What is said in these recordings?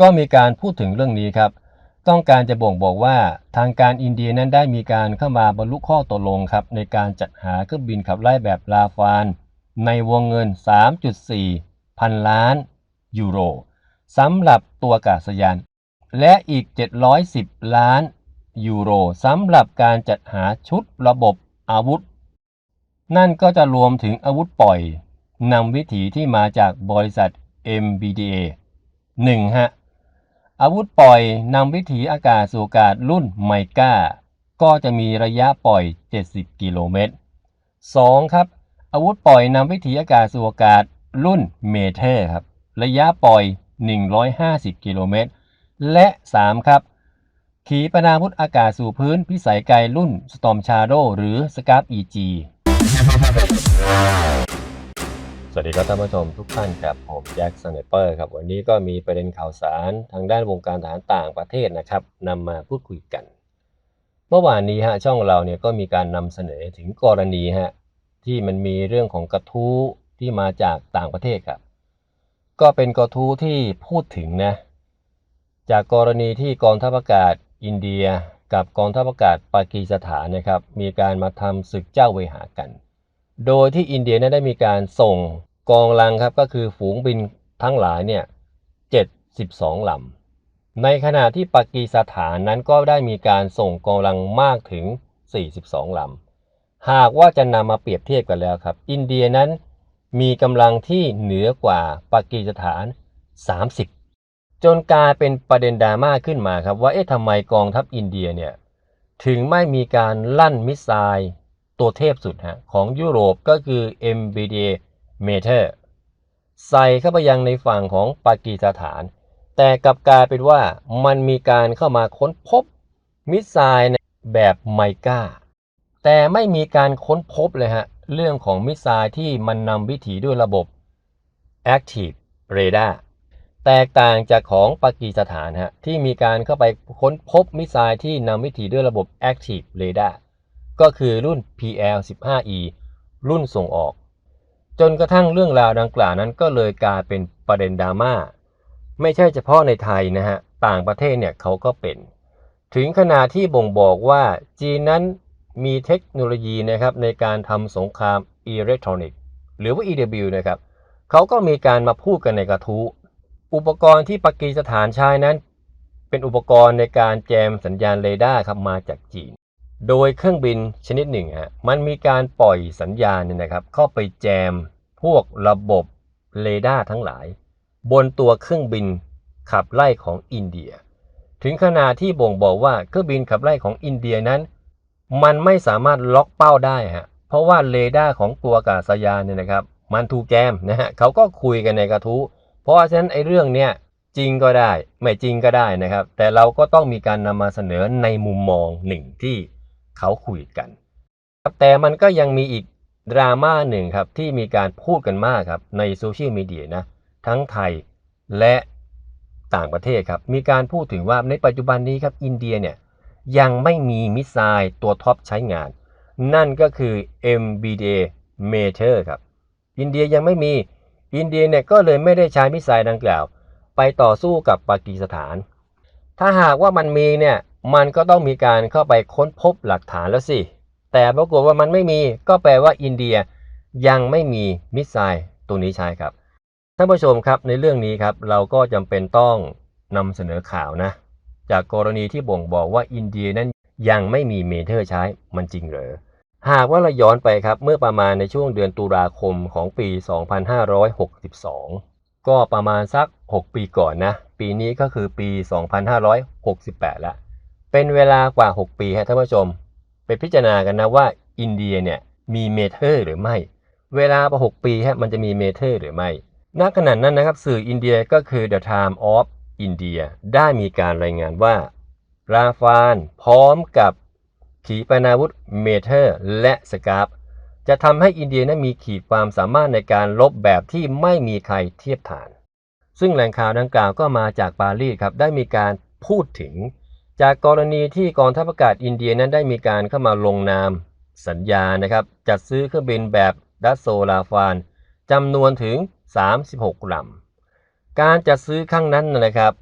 ก็มีการพูดถึงเรื่องนี้ครับ ต้องการจะบ่งบอกว่าทางการอินเดียนั้นได้มีการเข้ามาบรรลุข้อตกลงครับ ในการจัดหาเครื่องบินขับไล่แบบลาฟาน ในวงเงิน 3.4 พันล้านยูโรสำหรับตัวอากาศยาน และอีก 710 ล้านยูโรสำหรับการจัดหาชุดระบบอาวุธ นั่นก็จะรวมถึงอาวุธปล่อยนำวิถีที่มาจากบริษัท MBDA 1. ฮะ อาวุธปล่อยนำวิถีอากาศสู่อากาศรุ่นไมกาก็จะมีระยะปล่อย 70 กิโลเมตร 2. ครับ อาวุธปล่อยนำวิถีอากาศสู่อากาศรุ่นเมเทอร์ครับ ระยะปล่อย 150 กิโลเมตร และ 3 ครับ ขีปนาวุธอากาศสู่พื้นพิสัยไกลรุ่น Storm Shadow หรือ Scarp EG สวัสดีครับท่านผู้ชมทุกท่านครับผมแจ็คสเนเปอร์ครับวันนี้ก็มีประเด็นข่าวสารทางด้านวงการทหารต่างประเทศนะครับนำมาพูดคุยกัน เมื่อวานนี้ฮะช่องเราเนี่ยก็มีการนำเสนอถึงกรณีฮะที่มันมีเรื่องของกระทู้ที่มาจากต่างประเทศครับ ก็เป็นกระทู้ที่พูดถึงนะจากกรณีที่กองทัพอากาศอินเดียกับกองทัพอากาศปากีสถานนะครับมีการมาทำศึกเจ้าเวหากัน โดยที่อินเดียนั้นได้มีการส่ง กองรังครับก็คือฝูงบินทั้งหลายเนี่ย72ลำในขณะที่ปากีสถานนั้นก็ได้มีการส่งกองรังมากถึง 42ลำหากว่าจะนำมาเปรียบเทียบกันแล้วครับ อินเดียนั้นมีกำลังที่เหนือกว่าปากีสถาน 30 จนกลายเป็นประเด็นดราม่าขึ้นมาครับว่าเอ๊ะทำไมกองทัพอินเดียเนี่ยถึงไม่มีการลั่นมิสไซล์ตัวเทพสุดฮะของยุโรปก็คือ MBDA m e t e r ใส่เข้าไปยังในฝั่งของปากีสถาน แต่กลับกลายเป็นว่ามันมีการเข้ามาค้นพบมิสไซล์ในแบบไมกาแต่ไม่มีการค้นพบเลยฮะ เรื่องของมิสไซล์ที่มันนำวิถีด้วยระบบ Active Radar แตกต่างจากของปากีสถานฮะที่มีการเข้าไปค้นพบมิสไซล์ที่นำวิถีด้วยระบบ Active Radar ก็คือรุ่น PL-15E รุ่นส่งออก จนกระทั่งเรื่องราวดังกล่าวนั้นก็เลยกลายเป็นประเด็นดราม่าไม่ใช่เฉพาะในไทยนะฮะต่างประเทศเนี่ยเขาก็เป็น ถึงขนาดที่บ่งบอกว่าจีนนั้นมีเทคโนโลยีนะครับในการทำสงครามอิเล็กทรอนิกส์หรือว่า EW นะครับเขาก็มีการมาพูดกันในกระทู้อุปกรณ์ที่ปากีสถานใช้นั้น เป็นอุปกรณ์ในการแจมสัญญาณเรดาร์ครับมาจากจีน โดยเครื่องบินชนิดหนึ่งฮะมันมีการปล่อยสัญญาณเนี่ยนะครับ เข้าไปแจมพวกระบบเรดาร์ทั้งหลาย บนตัวเครื่องบินขับไล่ของอินเดีย ถึงขนาดที่บ่งบอกว่าเครื่องบินขับไล่ของอินเดียนั้น มันไม่สามารถล็อกเป้าได้ฮะเพราะว่าเรดาร์ของตัวอากาศยานเนี่ยนะครับ มันถูกแจมนะฮะเขาก็คุยกันในกระทู้เพราะฉะนั้นไอ้เรื่องเนี้ยจริงก็ได้ ไม่จริงก็ได้นะครับ แต่เราก็ต้องมีการนำมาเสนอในมุมมองหนึ่งที่ เขาคุยกันครับแต่มันก็ยังมีอีกดราม่าหนึ่งครับที่มีการพูดกันมากครับในโซเชียลมีเดียนะทั้งไทยและต่างประเทศครับ มีการพูดถึงว่าในปัจจุบันนี้ครับอินเดียเนี่ยยังไม่มีมิสไซล์ตัวท็อปใช้งาน นั่นก็คือ MBDA m a t e r ครับ อินเดียยังไม่มีอินเดียเนี่ยก็เลยไม่ได้ใช้มิสไซล์ดังกล่าว ไปต่อสู้กับปากีสถาน ถ้าหากว่ามันมีเนี่ย มันก็ต้องมีการเข้าไปค้นพบหลักฐานแล้วสิ แต่ปรากฏว่ามันไม่มีก็แปลว่าอินเดียยังไม่มีมิสไซล์ตัวนี้ใช้ครับ ท่านผู้ชมครับในเรื่องนี้ครับเราก็จำเป็นต้องนำเสนอข่าวนะ จากกรณีที่บ่งบอกว่าอินเดียนั้นยังไม่มีเมเทอร์ใช้มันจริงเหรอหากว่าเราย้อนไปครับเมื่อประมาณในช่วงเดือนตุลาคมของปี 2562 ก็ประมาณสัก 6 ปีก่อนนะ ปีนี้ก็คือปี 2568 แล้ว เป็นเวลากว่า 6 ปีฮะท่านผู้ชม ไปพิจารณากันนะว่าอินเดียเนี่ยมีเมเทอร์หรือไม่ เวลาประ6ปีฮะมันจะมีเมเทอร์หรือไม่ณขณะนั้นนะครับสื่ออินเดียก็คือ The Time of India ได้มีการรายงานว่า ราฟานพร้อมกับขีปนาวุธเมเทอร์และสกาฟจะทำให้อินเดียนั้นมีขีดความสามารถในการลบแบบที่ไม่มีใครเทียบทาน ซึ่งแหล่งข่าวดังกล่าวก็มาจากปารีสครับได้มีการพูดถึง จากกรณีที่กองทัพอากาศอินเดียนั้นได้มีการเข้ามาลงนาม สัญญานะครับ จัดซื้อเครื่องบินแบบดัสโซลาฟานจำนวนถึง 36ลำการจัดซื้อครั้งนั้นนะครับ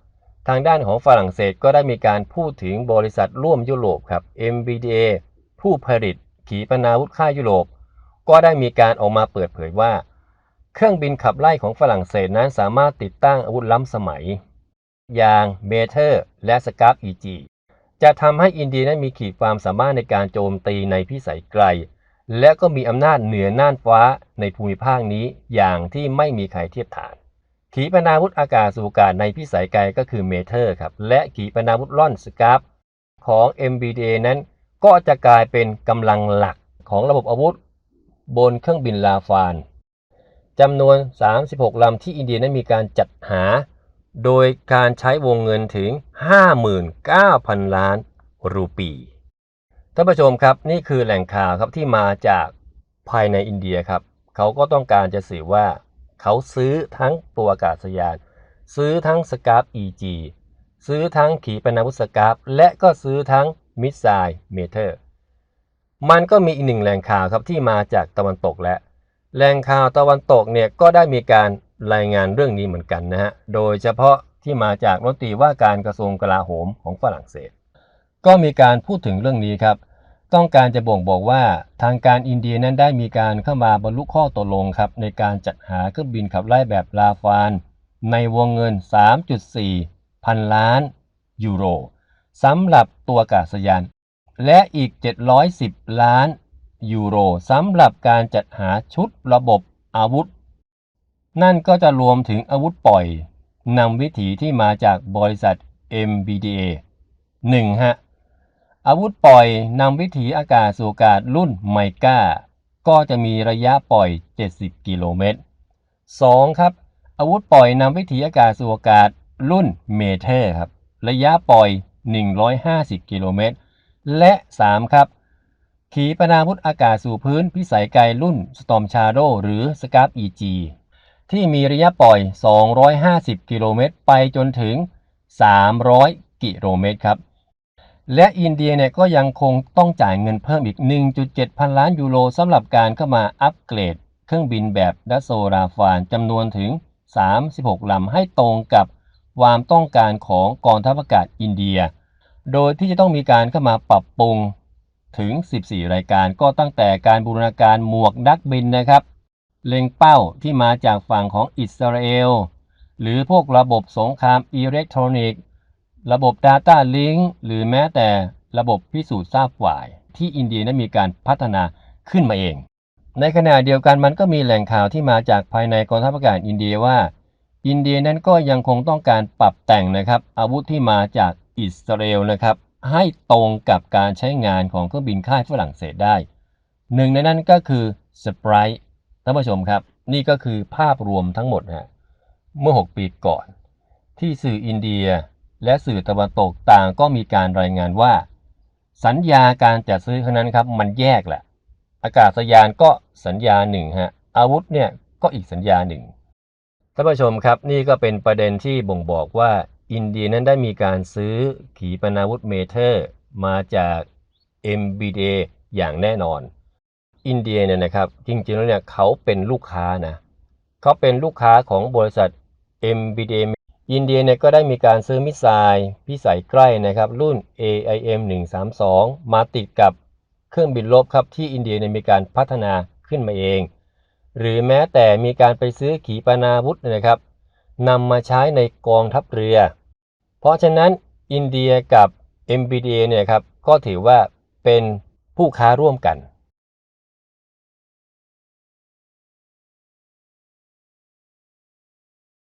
ทางด้านของฝรั่งเศสก็ได้มีการพูดถึงบริษัทร่วมยุโรปครับ MBDA ผู้ผลิตขีปนาวุธค่ายยุโรป ก็ได้มีการออกมาเปิดเผยว่า เครื่องบินขับไล่ของฝรั่งเศสนั้นสามารถติดตั้งอาวุธล้ำสมัย อย่างเมเทอร์และสกาฟอีจีจะทำให้อินเดียนั้นมีขีดความสามารถในการโจมตีในพิสัยไกล และก็มีอำนาจเหนือน่านฟ้าในภูมิภาคนี้อย่างที่ไม่มีใครเทียบทาน ขีปนาวุธอากาศสู่อากาศในพิสัยไกลก็คือเมเทอร์ครับ และขีปนาวุธล่อนสกาฟของ MBDA นั้นก็จะกลายเป็นกำลังหลักของระบบอาวุธ บนเครื่องบินลาฟานจำนวน 36 ลำที่อินเดียนั้นมีการจัดหา โดยการใช้วงเงินถึง 59,000 ล้านรูปีท่านผู้ชมครับนี่คือแหล่งข่าวครับที่มาจากภายในอินเดียครับ เขาก็ต้องการจะสื่อว่า เขาซื้อทั้งตัวอากาศยาน ซื้อทั้งสกาฟ EG ซื้อทั้งขีปนาวุธสกาฟและก็ซื้อทั้งมิสไซล์เมเทอร์ มันก็มีอีกหนึ่งแหล่งข่าวครับที่มาจากตะวันตกและ แหล่งข่าวตะวันตกเนี่ยก็ได้มีการ รายงานเรื่องนี้เหมือนกันนะฮะ โดยเฉพาะที่มาจากรัฐมนตรีว่าการกระทรวงกลาโหมของฝรั่งเศส ก็มีการพูดถึงเรื่องนี้ครับ ต้องการจะบ่งบอกว่าทางการอินเดียนั้นได้มีการเข้ามาบรรลุข้อตกลงครับ ในการจัดหาเครื่องบินขับไล่แบบลาฟาน ในวงเงิน 3.4 พันล้านยูโรสำหรับตัวอากาศยาน และอีก 710 ล้านยูโรสำหรับการจัดหาชุดระบบอาวุธ นั่นก็จะรวมถึงอาวุธปล่อยนำวิถีที่มาจากบริษัท MBDA 1. ฮะอาวุธปล่อยนำวิถีอากาศสู่อากาศรุ่นไมก้า ก็จะมีระยะปล่อย 70 กิโลเมตร 2. ครับ อาวุธปล่อยนำวิถีอากาศสู่อากาศรุ่นเมเทอร์ครับ ระยะปล่อย 150 กิโลเมตร และ 3 ครับ ขีปนาวุธอากาศสู่พื้นพิสัยไกลรุ่น Storm Shadow หรือ Scarp EG ที่มีระยะปล่อย 250 กิโลเมตร ไปจนถึง 300 กิโลเมตรครับ และอินเดียเนี่ยก็ยังคงต้องจ่ายเงินเพิ่มอีก 1.7 พันล้านยูโรสำหรับการเข้ามาอัปเกรด เครื่องบินแบบดัสโซราฟานจำนวนถึง 36 ลำให้ตรงกับความต้องการของกองทัพอากาศอินเดีย โดยที่จะต้องมีการเข้ามาปรับปรุงถึง 14 รายการก็ตั้งแต่การบูรณาการหมวกนักบินนะครับ เล็งเป้าที่มาจากฝั่งของอิสราเอล หรือพวกระบบสงครามอิเล็กทรอนิกส์ ระบบ Data Link หรือแม้แต่ระบบพิสูจน์ทราบฝ่าย ที่อินเดียนั้นมีการพัฒนาขึ้นมาเอง ในขณะเดียวกันมันก็มีแหล่งข่าวที่มาจากภายในกองทัพอากาศอินเดียว่า อินเดียนั้นก็ยังคงต้องการปรับแต่งนะครับอาวุธที่มาจากอิสราเอลนะครับให้ตรงกับการใช้งานของเครื่องบินค่ายฝรั่งเศสได้ หนึ่งในนั้นก็คือสปราย ท่านผู้ชมครับ นี่ก็คือภาพรวมทั้งหมดฮะเมื่อ 6 ปีก่อน ที่สื่ออินเดียและสื่อตะวันตกต่างก็มีการรายงานว่า สัญญาการจัดซื้อครั้งนั้นครับ มันแยกแหละ อากาศยานก็สัญญาหนึ่งฮะอาวุธเนี่ยก็อีกสัญญาหนึ่งท่านผู้ชมครับนี่ก็เป็นประเด็นที่บ่งบอกว่าอินเดียนั้นได้มีการซื้อขีปนาวุธเมเทอร์ มาจาก MBDA อย่างแน่นอน อินเดียเนี่ยนะครับ จริงๆแล้วเนี่ยเขาเป็นลูกค้านะเขาเป็นลูกค้าของบริษัท MBDA อินเดียเนี่ยก็ได้มีการซื้อมิสไซล์พิสัยใกล้นะครับ รุ่น AIM 132 มาติดกับเครื่องบินรบครับที่อินเดียเนี่ยมีการพัฒนาขึ้นมาเอง หรือแม้แต่มีการไปซื้อขีปนาวุธนะครับนำมาใช้ในกองทัพเรือ เพราะฉะนั้นอินเดียกับ MBDA เนี่ยครับก็ถือว่าเป็นผู้ค้าร่วมกัน